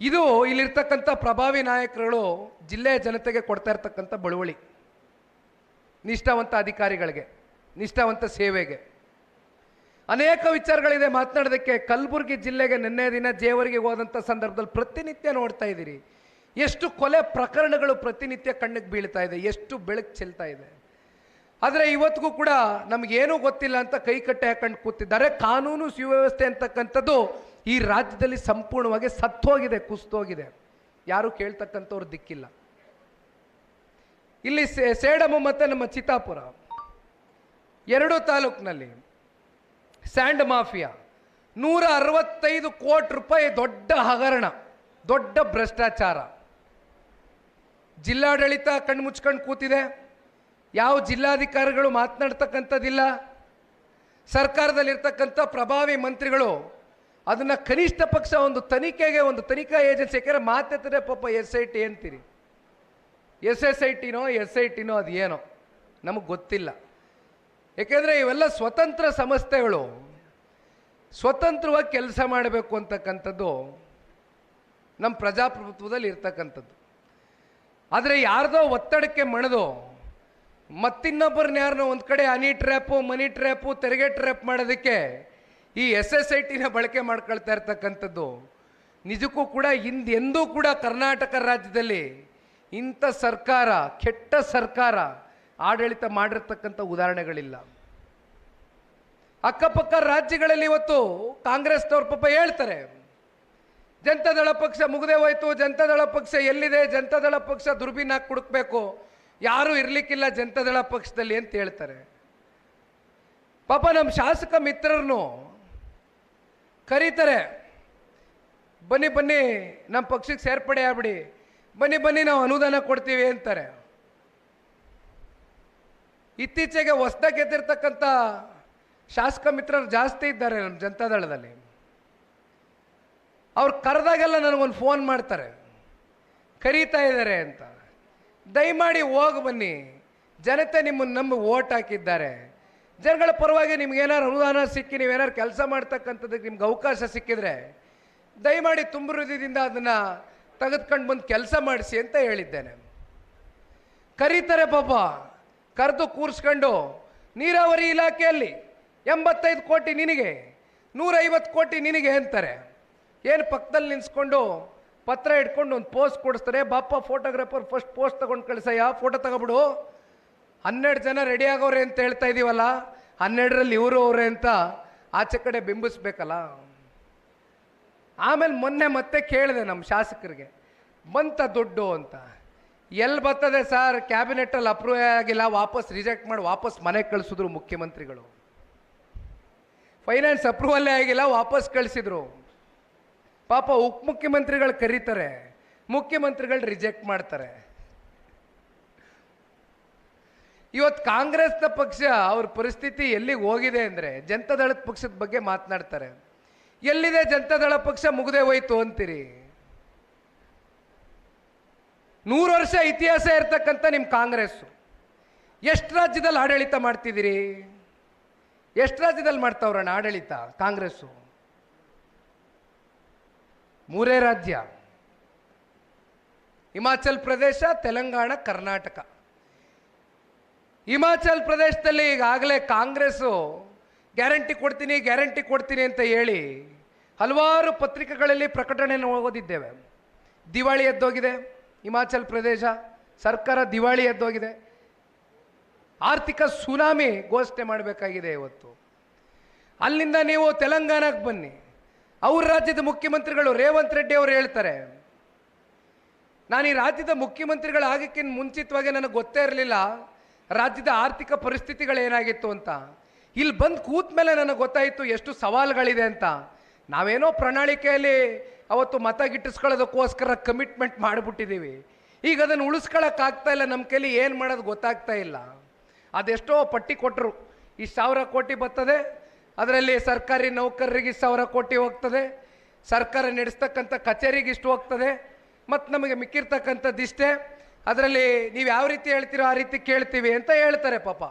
ಇದು ಇಲ್ಲಿರ್ತಕ್ಕಂಥ ಪ್ರಭಾವಿ ನಾಯಕರುಗಳು ಜಿಲ್ಲೆಯ ಜನತೆಗೆ ಕೊಡ್ತಾ ಇರ್ತಕ್ಕಂಥ ಬಳುವಳಿ. ನಿಷ್ಠಾವಂತ ಅಧಿಕಾರಿಗಳಿಗೆ, ನಿಷ್ಠಾವಂತ ಸೇವೆಗೆ. ಅನೇಕ ವಿಚಾರಗಳಿದೆ ಮಾತನಾಡೋದಕ್ಕೆ. ಕಲಬುರಗಿ ಜಿಲ್ಲೆಗೆ ನಿನ್ನೆ ದಿನ ಜೇವರಿಗೆ ಹೋದಂಥ ಸಂದರ್ಭದಲ್ಲಿ ಪ್ರತಿನಿತ್ಯ ನೋಡ್ತಾ ಇದ್ದೀರಿ. ಎಷ್ಟು ಕೊಲೆ ಪ್ರಕರಣಗಳು ಪ್ರತಿನಿತ್ಯ ಕಣ್ಣಿಗೆ ಬೀಳ್ತಾ ಇದೆ, ಎಷ್ಟು ಬೆಳಕು ಚೆಲ್ತಾ ಇದೆ. ಆದರೆ ಇವತ್ತಿಗೂ ಕೂಡ ನಮಗೇನೂ ಗೊತ್ತಿಲ್ಲ ಅಂತ ಕೈ ಕಟ್ಟೆ ಹಾಕೊಂಡು ಕೂತಿದ್ದಾರೆ. ಕಾನೂನು ಸುವ್ಯವಸ್ಥೆ ಅಂತಕ್ಕಂಥದ್ದು ಈ ರಾಜ್ಯದಲ್ಲಿ ಸಂಪೂರ್ಣವಾಗಿ ಸತ್ತೋಗಿದೆ, ಕುಸ್ತೋಗಿದೆ. ಯಾರೂ ಕೇಳ್ತಕ್ಕಂಥವ್ರು ದಿಕ್ಕಿಲ್ಲ. ಇಲ್ಲಿ ಸೇಡಮ ಮತ್ತು ನಮ್ಮ ಚಿತ್ತಾಪುರ. ಎರಡು ತಾಲೂಕಿನಲ್ಲಿ ಸ್ಯಾಂಡ್ ಮಾಫಿಯಾ. ನೂರ ಅರವತ್ತೈದು ಕೋಟಿ ರೂಪಾಯಿ ದೊಡ್ಡ ಹಗರಣ, ದೊಡ್ಡ ಭ್ರಷ್ಟಾಚಾರ. ಜಿಲ್ಲಾಡಳಿತ ಕಣ್ಣು ಮುಚ್ಕೊಂಡು ಕೂತಿದೆ. ಯಾವ ಜಿಲ್ಲಾಧಿಕಾರಿಗಳು ಮಾತನಾಡ್ತಕ್ಕಂಥದ್ದಿಲ್ಲ. ಸರ್ಕಾರದಲ್ಲಿರ್ತಕ್ಕಂಥ ಪ್ರಭಾವಿ ಮಂತ್ರಿಗಳು ಅದನ್ನು ಕನಿಷ್ಠ ಪಕ್ಷ ಒಂದು ತನಿಖೆಗೆ, ಒಂದು ತನಿಖಾ ಏಜೆನ್ಸಿ ಯಾಕೆಂದ್ರೆ ಮಾತಾಡ್ತಾರೆ ಪಾಪ ಎಸ್ ಐ ಟಿ ಅಂತೀರಿ. ಎಸ್ ಎಸ್ ಐ ಟಿನೋ ಎಸ್ ಐ ಟಿನೋ ಅದು ಏನೋ ನಮಗೆ ಗೊತ್ತಿಲ್ಲ. ಏಕೆಂದರೆ ಇವೆಲ್ಲ ಸ್ವತಂತ್ರ ಸಂಸ್ಥೆಗಳು. ಸ್ವತಂತ್ರವಾಗಿ ಕೆಲಸ ಮಾಡಬೇಕು ಅಂತಕ್ಕಂಥದ್ದು ನಮ್ಮ ಪ್ರಜಾಪ್ರಭುತ್ವದಲ್ಲಿ ಇರ್ತಕ್ಕಂಥದ್ದು. ಆದರೆ ಯಾರ್ದೋ ಒತ್ತಡಕ್ಕೆ ಮಣಿದು ಮತ್ತಿನ್ನೊಬ್ಬರನ್ನ ಯಾರನ್ನೋ ಒಂದು ಕಡೆ ಅನಿ ಟ್ರ್ಯಾಪು, ಮನಿ ಟ್ರ್ಯಾಪು, ತೆರಿಗೆ ಟ್ರ್ಯಾಪ್ ಮಾಡೋದಕ್ಕೆ ಈ ಎಸ್ ಎಸ್ ಐ ಟಿನ ಬಳಕೆ ಮಾಡ್ಕೊಳ್ತಾ ಇರ್ತಕ್ಕಂಥದ್ದು, ನಿಜಕ್ಕೂ ಕೂಡ ಹಿಂದೆಂದೂ ಕೂಡ ಕರ್ನಾಟಕ ರಾಜ್ಯದಲ್ಲಿ ಇಂಥ ಸರ್ಕಾರ, ಕೆಟ್ಟ ಸರ್ಕಾರ ಆಡಳಿತ ಮಾಡಿರ್ತಕ್ಕಂಥ ಉದಾಹರಣೆಗಳಿಲ್ಲ. ಅಕ್ಕಪಕ್ಕ ರಾಜ್ಯಗಳಲ್ಲಿ ಇವತ್ತು ಕಾಂಗ್ರೆಸ್ನವ್ರ ಪಾಪ ಹೇಳ್ತಾರೆ, ಜನತಾದಳ ಪಕ್ಷ ಮುಗದೆ ಹೋಯ್ತು, ಜನತಾದಳ ಪಕ್ಷ ಎಲ್ಲಿದೆ, ಜನತಾದಳ ಪಕ್ಷ ದುರ್ಬೀನ್ ಹಾಕಿ ಹುಡುಕ್ಬೇಕು, ಯಾರೂ ಇರಲಿಕ್ಕಿಲ್ಲ ಜನತಾದಳ ಪಕ್ಷದಲ್ಲಿ ಅಂತ ಹೇಳ್ತಾರೆ. ಪಾಪ ನಮ್ಮ ಶಾಸಕ ಮಿತ್ರರನ್ನು ಕರೀತಾರೆ. ಬನ್ನಿ ಬನ್ನಿ ನಮ್ಮ ಪಕ್ಷಕ್ಕೆ ಸೇರ್ಪಡೆ ಆಗ್ಬಿಡಿ. ಬನ್ನಿ ಬನ್ನಿ, ನಾವು ಅನುದಾನ ಕೊಡ್ತೀವಿ ಅಂತಾರೆ. ಇತ್ತೀಚೆಗೆ ಹೊಸ್ದಾಗಿ ಗೆದ್ದಿರ್ತಕ್ಕಂಥ ಶಾಸಕ ಮಿತ್ರರು ಜಾಸ್ತಿ ಇದ್ದಾರೆ ನಮ್ಮ ಜನತಾದಳದಲ್ಲಿ ಅವ್ರು ಕರೆದಾಗೆಲ್ಲ ನನಗೊಂದು ಫೋನ್ ಮಾಡ್ತಾರೆ. ಕರೀತಾ ಇದ್ದಾರೆ ಅಂತ. ದಯಮಾಡಿ ಹೋಗಿ ಬನ್ನಿ. ಜನತೆ ನಿಮ್ಮನ್ನು ನಂಬಿ ಓಟ್ ಹಾಕಿದ್ದಾರೆ. ಜನಗಳ ಪರವಾಗಿ ನಿಮ್ಗೇನಾರು ಅನುದಾನ ಸಿಕ್ಕಿ ನೀವೇನಾರು ಕೆಲಸ ಮಾಡ್ತಕ್ಕಂಥದ್ದಕ್ಕೆ ನಿಮ್ಗೆ ಅವಕಾಶ ಸಿಕ್ಕಿದ್ರೆ ದಯಮಾಡಿ ತುಂಬ ಹೃದಯದಿಂದ ಅದನ್ನು ತೆಗೆದುಕೊಂಡು ಬಂದು ಕೆಲಸ ಮಾಡಿಸಿ ಅಂತ ಹೇಳಿದ್ದೇನೆ. ಕರೀತಾರೆ ಪಾಪ, ಕರೆದು ಕೂರಿಸ್ಕೊಂಡು ನೀರಾವರಿ ಇಲಾಖೆಯಲ್ಲಿ ಎಂಬತ್ತೈದು ಕೋಟಿ ನಿನಗೆ, ನೂರೈವತ್ತು ಕೋಟಿ ನಿನಗೆ ಅಂತಾರೆ. ಏನು ಪಕ್ಕದಲ್ಲಿ ನಿನ್ಸ್ಕೊಂಡು ಪತ್ರ ಇಟ್ಕೊಂಡು ಒಂದು ಪೋಸ್ಟ್ ಕೊಡಿಸ್ತಾರೆ ಬಾಪ ಫೋಟೋಗ್ರಾಫರ್ ಫಸ್ಟ್ ಪೋಸ್ಟ್ ತಗೊಂಡು ಕಳಿಸಯ್ಯ ಫೋಟೋ ತಗೊಬಿಡು. ಹನ್ನೆರಡು ಜನ ರೆಡಿ ಆಗೋರೆ ಅಂತ ಹೇಳ್ತಾ ಇದ್ದೀವಲ್ಲ ಹನ್ನೆರಡರಲ್ಲಿ ಇವರು ಅವರೇ ಅಂತ ಆಚೆ ಕಡೆ ಬಿಂಬಿಸ್ಬೇಕಲ್ಲ. ಆಮೇಲೆ ಮೊನ್ನೆ ಮತ್ತೆ ಕೇಳಿದೆ ನಮ್ಮ ಶಾಸಕರಿಗೆ, ಬಂತ ದುಡ್ಡು ಅಂತ. ಎಲ್ಲಿ ಬರ್ತದೆ ಸರ್? ಕ್ಯಾಬಿನೆಟ್ಟಲ್ಲಿ ಅಪ್ರೂವ್ ಆಗಿಲ್ಲ, ವಾಪಸ್ ರಿಜೆಕ್ಟ್ ಮಾಡಿ, ವಾಪಸ್ ಮನೆಗೆ ಕಳಿಸಿದ್ರು ಮುಖ್ಯಮಂತ್ರಿಗಳು. ಫೈನಾನ್ಸ್ ಅಪ್ರೂವಲ್ಲೇ ಆಗಿಲ್ಲ, ವಾಪಸ್ ಕಳಿಸಿದ್ರು. ಪಾಪ ಉಪ ಮುಖ್ಯಮಂತ್ರಿಗಳು ಕರೀತಾರೆ, ಮುಖ್ಯಮಂತ್ರಿಗಳು ರಿಜೆಕ್ಟ್ ಮಾಡ್ತಾರೆ. ಇವತ್ತು ಕಾಂಗ್ರೆಸ್ನ ಪಕ್ಷ ಅವ್ರ ಪರಿಸ್ಥಿತಿ ಎಲ್ಲಿಗೆ ಹೋಗಿದೆ ಅಂದರೆ ಜನತಾದಳದ ಪಕ್ಷದ ಬಗ್ಗೆ ಮಾತನಾಡ್ತಾರೆ. ಎಲ್ಲಿದೆ ಜನತಾದಳ ಪಕ್ಷ ಮುಗದೆ ಹೋಯ್ತು ಅಂತೀರಿ? ನೂರು ವರ್ಷ ಇತಿಹಾಸ ಇರ್ತಕ್ಕಂಥ ನಿಮ್ಮ ಕಾಂಗ್ರೆಸ್ಸು. ಎಷ್ಟು ರಾಜ್ಯದಲ್ಲಿ ಆಡಳಿತ ಮಾಡ್ತಿದ್ದೀರಿ? ಎಷ್ಟು ರಾಜ್ಯದಲ್ಲಿ ಮಾಡ್ತಾವ್ರಣ್ಣ ಆಡಳಿತ ಕಾಂಗ್ರೆಸ್ಸು? ಮೂರೇ ರಾಜ್ಯ. ಹಿಮಾಚಲ್ ಪ್ರದೇಶ, ತೆಲಂಗಾಣ, ಕರ್ನಾಟಕ. ಹಿಮಾಚಲ್ ಪ್ರದೇಶದಲ್ಲಿ ಈಗಾಗಲೇ ಕಾಂಗ್ರೆಸ್ಸು ಗ್ಯಾರಂಟಿ ಕೊಡ್ತೀನಿ ಗ್ಯಾರಂಟಿ ಕೊಡ್ತೀನಿ ಅಂತ ಹೇಳಿ ಹಲವಾರು ಪತ್ರಿಕೆಗಳಲ್ಲಿ ಪ್ರಕಟಣೆಯನ್ನು ಓದಿದ್ದೇವೆ. ದಿವಾಳಿ ಎದ್ದೋಗಿದೆ, ಹಿಮಾಚಲ್ ಪ್ರದೇಶ ಸರ್ಕಾರ ದಿವಾಳಿ ಎದ್ದೋಗಿದೆ. ಆರ್ಥಿಕ ಸುನಾಮಿ ಘೋಷಣೆ ಮಾಡಬೇಕಾಗಿದೆ ಇವತ್ತು. ಅಲ್ಲಿಂದ ನೀವು ತೆಲಂಗಾಣಕ್ಕೆ ಬನ್ನಿ. ಅವ್ರ ರಾಜ್ಯದ ಮುಖ್ಯಮಂತ್ರಿಗಳು ರೇವಂತ್ ರೆಡ್ಡಿ ಅವರು ಹೇಳ್ತಾರೆ, ನಾನು ಈ ರಾಜ್ಯದ ಮುಖ್ಯಮಂತ್ರಿಗಳಾಗಕ್ಕಿಂತ ಮುಂಚಿತವಾಗಿ ನನಗೆ ಗೊತ್ತೇ ಇರಲಿಲ್ಲ. ರಾಜ್ಯದ ಆರ್ಥಿಕ ಪರಿಸ್ಥಿತಿಗಳೇನಾಗಿತ್ತು ಅಂತ? ಇಲ್ಲಿ ಬಂದು ಕೂತ ಮೇಲೆ ನನಗೆ ಗೊತ್ತಾಯಿತು ಎಷ್ಟು ಸವಾಲುಗಳಿದೆ ಅಂತ. ನಾವೇನೋ ಪ್ರಣಾಳಿಕೆಯಲ್ಲಿ ಅವತ್ತು ಮತ ಗಿಟ್ಟಿಸ್ಕೊಳ್ಳೋದಕ್ಕೋಸ್ಕರ ಕಮಿಟ್ಮೆಂಟ್ ಮಾಡಿಬಿಟ್ಟಿದ್ದೀವಿ ಈಗ ಅದನ್ನು ಉಳಿಸ್ಕೊಳಕ್ಕಾಗ್ತಾ ಇಲ್ಲ ನಮ್ಮ ಕೈಲಿ ಏನು ಮಾಡೋದು ಗೊತ್ತಾಗ್ತಾ ಇಲ್ಲ. ಅದೆಷ್ಟೋ ಪಟ್ಟಿ ಕೊಟ್ಟರು ಈ ಸಾವಿರ ಕೋಟಿ ಬರ್ತದೆ, ಅದರಲ್ಲಿ ಸರ್ಕಾರಿ ನೌಕರರಿಗೆ ಸಾವಿರ ಕೋಟಿ ಹೋಗ್ತದೆ, ಸರ್ಕಾರ ನಡೆಸ್ತಕ್ಕಂಥ ಕಚೇರಿಗೆ ಇಷ್ಟು ಹೋಗ್ತದೆ ಮತ್ತು ನಮಗೆ ಮಿಕ್ಕಿರ್ತಕ್ಕಂಥದ್ದಿಷ್ಟೇ. ಅದರಲ್ಲಿ ನೀವು ಯಾವ ರೀತಿ ಹೇಳ್ತೀರೋ ಆ ರೀತಿ ಕೇಳ್ತೀವಿ ಅಂತ ಹೇಳ್ತಾರೆ ಪಾಪ.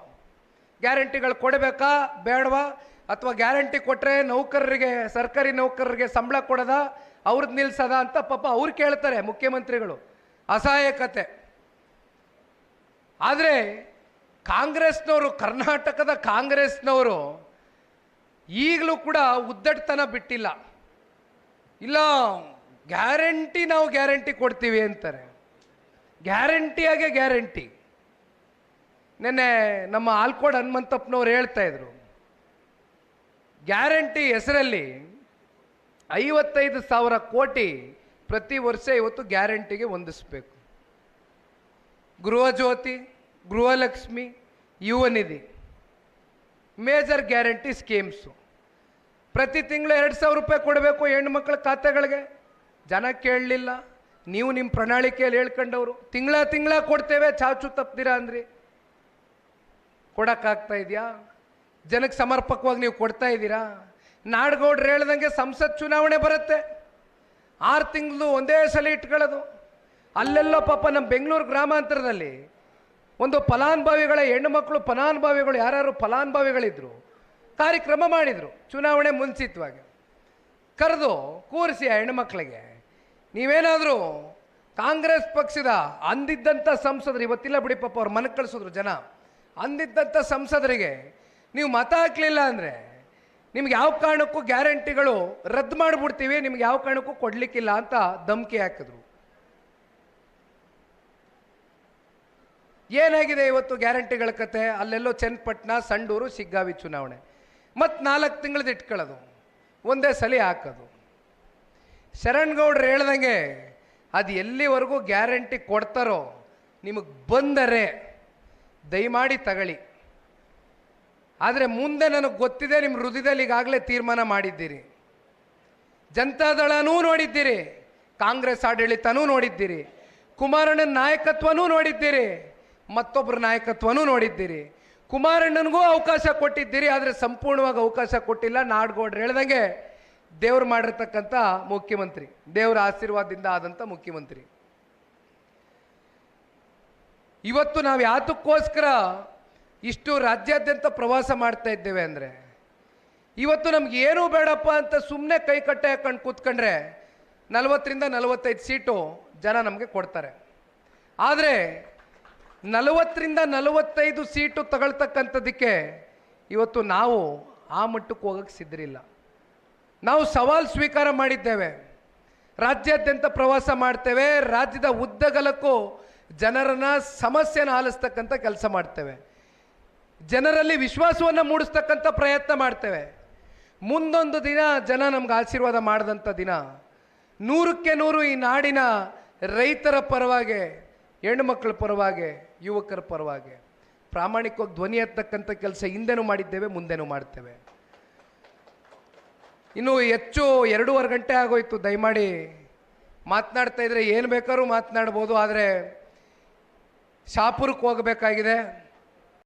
ಗ್ಯಾರಂಟಿಗಳು ಕೊಡಬೇಕಾ? ಬೇಡವಾ? ಅಥವಾ ಗ್ಯಾರಂಟಿ ಕೊಟ್ಟರೆ ನೌಕರರಿಗೆ, ಸರ್ಕಾರಿ ನೌಕರರಿಗೆ ಸಂಬಳ ಕೊಡದ? ಅವ್ರದ್ದು ನಿಲ್ಸದ ಅಂತ ಪಾಪ ಅವ್ರು ಕೇಳ್ತಾರೆ ಮುಖ್ಯಮಂತ್ರಿಗಳು. ಅಸಹಾಯಕತೆ. ಆದರೆ ಕಾಂಗ್ರೆಸ್ನವರು, ಕರ್ನಾಟಕದ ಕಾಂಗ್ರೆಸ್ನವರು ಈಗಲೂ ಕೂಡ ಉದ್ದಟ್ತನ ಬಿಟ್ಟಿಲ್ಲ. ಇಲ್ಲ, ಗ್ಯಾರಂಟಿ ನಾವು ಗ್ಯಾರಂಟಿ ಕೊಡ್ತೀವಿ ಅಂತಾರೆ. ಗ್ಯಾರಂಟಿಯಾಗೆ ಗ್ಯಾರಂಟಿ. ನೆನ್ನೆ ನಮ್ಮ ಆಲ್ಕೋಡ್ ಹನುಮಂತಪ್ಪನವ್ರು ಹೇಳ್ತಾ ಇದ್ರು, ಗ್ಯಾರಂಟಿ ಹೆಸರಲ್ಲಿ ಐವತ್ತೈದು ಸಾವಿರ ಕೋಟಿ ಪ್ರತಿ ವರ್ಷ ಇವತ್ತು ಗ್ಯಾರಂಟಿಗೆ ಹೊಂದಿಸ್ಬೇಕು. ಗೃಹಜ್ಯೋತಿ ಗೃಹಲಕ್ಷ್ಮಿ, ಯುವ ನಿಧಿ, ಮೇಜರ್ ಗ್ಯಾರಂಟಿ ಸ್ಕೀಮ್ಸು. ಪ್ರತಿ ತಿಂಗಳು ಎರಡು ಸಾವಿರ ರೂಪಾಯಿ ಕೊಡಬೇಕು ಹೆಣ್ಮಕ್ಳ ಖಾತೆಗಳಿಗೆ. ಜನ ಕೇಳಲಿಲ್ಲ. ನೀವು ನಿಮ್ಮ ಪ್ರಣಾಳಿಕೆಯಲ್ಲಿ ಹೇಳ್ಕೊಂಡವರು, ತಿಂಗಳ ತಿಂಗಳ ಕೊಡ್ತೇವೆ, ಚಾಚು ತಪ್ಪದಿರ ಅಂದ್ರಿ. ಕೊಡೋಕ್ಕಾಗ್ತಾ ಇದೆಯಾ? ಜನಕ್ಕೆ ಸಮರ್ಪಕವಾಗಿ ನೀವು ಕೊಡ್ತಾ ಇದ್ದೀರಾ? ನಾಡಗೌಡ್ರು ಹೇಳ್ದಂಗೆ ಸಂಸತ್ ಚುನಾವಣೆ ಬರುತ್ತೆ. ಆರು ತಿಂಗಳು ಒಂದೇ ಸಲ ಇಟ್ಕೊಳ್ಳೋದು. ಅಲ್ಲೆಲ್ಲೋ ಪಾಪ ನಮ್ಮ ಬೆಂಗಳೂರು ಗ್ರಾಮಾಂತರದಲ್ಲಿ ಒಂದು ಫಲಾನುಭವಿಗಳ ಹೆಣ್ಣು ಮಕ್ಕಳು ಫಲಾನುಭವಿಗಳು ಯಾರ್ಯಾರು ಫಲಾನುಭವಿಗಳಿದ್ರು, ಕಾರ್ಯಕ್ರಮ ಮಾಡಿದರು, ಚುನಾವಣೆ ಮುಂಚಿತವಾಗಿ. ಕರೆದು ಕೂರಿಸಿ ಆ ಹೆಣ್ಮಕ್ಳಿಗೆ ನೀವೇನಾದರೂ ಕಾಂಗ್ರೆಸ್ ಪಕ್ಷದ ಅಂದಿದ್ದಂಥ ಸಂಸದರು, ಇವತ್ತಿಲ್ಲ ಬಿಡಿ ಪಾಪ ಅವ್ರು ಮನಕ್ಕೆ ಕಳಿಸಿದ್ರು ಜನ. ಅಂದಿದ್ದಂಥ ಸಂಸದರಿಗೆ ನೀವು ಮತ ಹಾಕಲಿಲ್ಲ ಅಂದರೆ ನಿಮ್ಗೆ ಯಾವ ಕಾರಣಕ್ಕೂ ಗ್ಯಾರಂಟಿಗಳು ರದ್ದು ಮಾಡಿಬಿಡ್ತೀವಿ, ನಿಮ್ಗೆ ಯಾವ ಕಾರಣಕ್ಕೂ ಕೊಡ್ಲಿಕ್ಕಿಲ್ಲ ಅಂತ ಧಮಕಿ ಹಾಕಿದ್ರು. ಏನಾಗಿದೆ ಇವತ್ತು ಗ್ಯಾರಂಟಿಗಳ ಕತೆ? ಅಲ್ಲೆಲ್ಲೋ ಚನ್ನಪಟ್ಟಣ, ಸಂಡೂರು, ಸಿಗ್ಗಾವಿ ಚುನಾವಣೆ. ಮತ್ತು ನಾಲ್ಕು ತಿಂಗಳದ್ದು ಇಟ್ಕೊಳ್ಳೋದು. ಒಂದೇ ಸಲ ಹಾಕೋದು. ಶರಣ್ಗೌಡ್ರು ಹೇಳ್ದಂಗೆ, ಅದು ಎಲ್ಲಿವರೆಗೂ ಗ್ಯಾರಂಟಿ ಕೊಡ್ತಾರೋ ನಿಮಗೆ ಬಂದರೆ ದಯಮಾಡಿ ತಗಳಿ ಆದರೆ ಮುಂದೆ ನನಗೆ ಗೊತ್ತಿದೆ ನಿಮ್ಮ ಹೃದಯದಲ್ಲಿ ಈಗಾಗಲೇ ತೀರ್ಮಾನ ಮಾಡಿದ್ದೀರಿ. ಜನತಾದಳನೂ ನೋಡಿದ್ದೀರಿ, ಕಾಂಗ್ರೆಸ್ ಆಡಳಿತನೂ ನೋಡಿದ್ದೀರಿ, ಕುಮಾರಣ್ಣನ ನಾಯಕತ್ವನೂ ನೋಡಿದ್ದೀರಿ ಮತ್ತೊಬ್ಬರ ನಾಯಕತ್ವನೂ ನೋಡಿದ್ದೀರಿ. ಕುಮಾರಣ್ಣನಿಗೂ ಅವಕಾಶ ಕೊಟ್ಟಿದ್ದೀರಿ, ಆದರೆ ಸಂಪೂರ್ಣವಾಗಿ ಅವಕಾಶ ಕೊಟ್ಟಿಲ್ಲ. ನಾಡ್ಗೌಡ್ರು ಹೇಳ್ದಂಗೆ ದೇವ್ರು ಮಾಡಿರ್ತಕ್ಕಂಥ ಮುಖ್ಯಮಂತ್ರಿ, ದೇವರ ಆಶೀರ್ವಾದದಿಂದ ಆದಂಥ ಮುಖ್ಯಮಂತ್ರಿ. ಇವತ್ತು ನಾವು ಯಾತಕ್ಕೋಸ್ಕರ ಇಷ್ಟು ರಾಜ್ಯಾದ್ಯಂತ ಪ್ರವಾಸ ಮಾಡ್ತಾ ಇದ್ದೇವೆ ಅಂದರೆ, ಇವತ್ತು ನಮ್ಗೆ ಏನೂ ಬೇಡಪ್ಪ ಅಂತ ಸುಮ್ಮನೆ ಕೈ ಕಟ್ಟೆ ಹಾಕೊಂಡು ಕೂತ್ಕೊಂಡ್ರೆ ನಲವತ್ತರಿಂದ ನಲವತ್ತೈದು ಸೀಟು ಜನ ನಮಗೆ ಕೊಡ್ತಾರೆ. ಆದರೆ ನಲವತ್ತರಿಂದ ನಲವತ್ತೈದು ಸೀಟು ತಗೊಳ್ತಕ್ಕಂಥದ್ದಕ್ಕೆ ಇವತ್ತು ನಾವು ಆ ಮಟ್ಟಕ್ಕೆ ಹೋಗಕ್ಕೆ ಸಿದ್ಧರಿಲ್ಲ. ನಾವು ಸವಾಲು ಸ್ವೀಕಾರ ಮಾಡಿದ್ದೇವೆ. ರಾಜ್ಯಾದ್ಯಂತ ಪ್ರವಾಸ ಮಾಡ್ತೇವೆ. ರಾಜ್ಯದ ಉದ್ದಗಲಕ್ಕೂ ಜನರನ್ನ ಸಮಸ್ಯೆನ ಆಲಿಸ್ತಕ್ಕಂಥ ಕೆಲಸ ಮಾಡ್ತೇವೆ. ಜನರಲ್ಲಿ ವಿಶ್ವಾಸವನ್ನು ಮೂಡಿಸ್ತಕ್ಕಂಥ ಪ್ರಯತ್ನ ಮಾಡ್ತೇವೆ. ಮುಂದೊಂದು ದಿನ ಜನ ನಮ್ಗೆ ಆಶೀರ್ವಾದ ಮಾಡಿದಂಥ ದಿನ. ನೂರಕ್ಕೆ ನೂರು ಈ ನಾಡಿನ ರೈತರ ಪರವಾಗಿ ಹೆಣ್ಣುಮಕ್ಕಳ ಪರವಾಗಿ, ಯುವಕರ ಪರವಾಗಿ. ಪ್ರಾಮಾಣಿಕವಾಗಿ ಧ್ವನಿ ಎತ್ತಕ್ಕಂಥ ಕೆಲಸ ಹಿಂದೆನೂ ಮಾಡಿದ್ದೇವೆ, ಮುಂದೆನೂ ಮಾಡ್ತೇವೆ. ಇನ್ನು ಹೆಚ್ಚು ಎರಡೂವರೆ ಗಂಟೆ ಆಗೋಯ್ತು ದಯಮಾಡಿ. ಮಾತನಾಡ್ತಾ ಇದ್ರೆ ಏನು ಬೇಕಾದ್ರೂ ಮಾತನಾಡ್ಬೋದು ಆದರೆ ಶಾಪುರಕ್ಕೆ ಹೋಗಬೇಕಾಗಿದೆ.